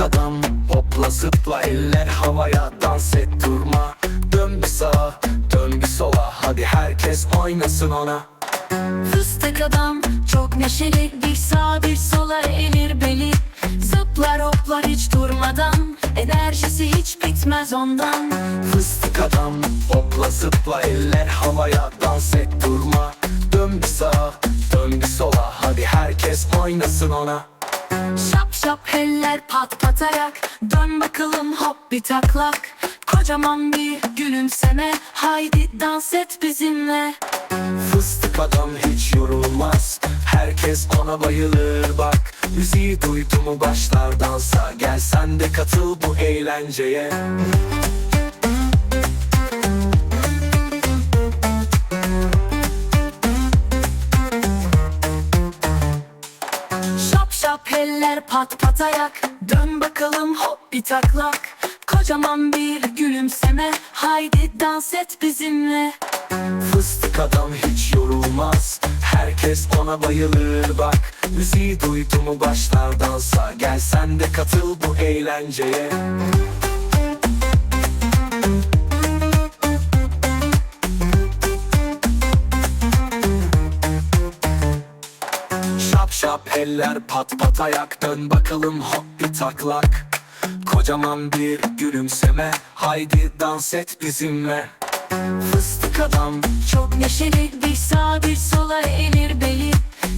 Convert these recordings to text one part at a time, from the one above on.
adam Hopla zıpla eller havaya dans et durma. Dön bir sağa dön bir sola Hadi herkes oynasın ona. Fıstık adam çok neşeli Bir sağa bir sola eğilir beli. Zıplar hoplar hiç durmadan Enerjisi hiç bitmez ondan. Fıstık adam hopla zıpla eller havaya dans et durma. Dön bir sağa dön bir sola Hadi herkes oynasın ona. Şap şap eller pat pat ayak Dön bakalım hop bir taklak. Kocaman bir gülümseme. Haydi dans et bizimle. Fıstık adam hiç yorulmaz. Herkes ona bayılır bak. Müziği duydu mu başlar dansa. Gel sen de katıl bu eğlenceye eller pat pat ayak Dön bakalım hop bir taklak. Kocaman bir gülümseme Haydi dans et bizimle. Fıstık adam hiç yorulmaz Herkes ona bayılır. Bak Müziği duydu mu başlar dansa. Gel sen de katıl bu eğlenceye Şap eller pat pat ayak Dön bakalım hop bir taklak. Kocaman bir gülümseme Haydi dans et bizimle. Fıstık adam Çok neşeli bir sağa bir sola eğilir beli.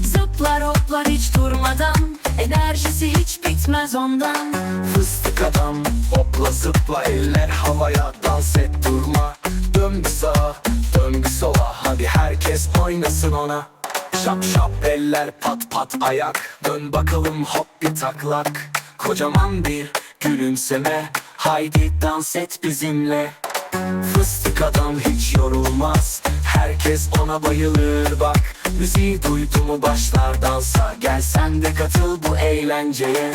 Zıplar hoplar hiç durmadan Enerjisi hiç bitmez ondan. Fıstık adam hopla zıpla eller havaya dans et durma. Dön bir sağa dön bir sola hadi herkes oynasın ona Şap şap eller pat pat ayak. Dön bakalım hop bir taklak. Kocaman bir gülümseme. Haydi dans et bizimle. Fıstık adam hiç yorulmaz. Herkes ona bayılır. Bak Müziği duydu mu başlar dansa. Gel sen de katıl bu eğlenceye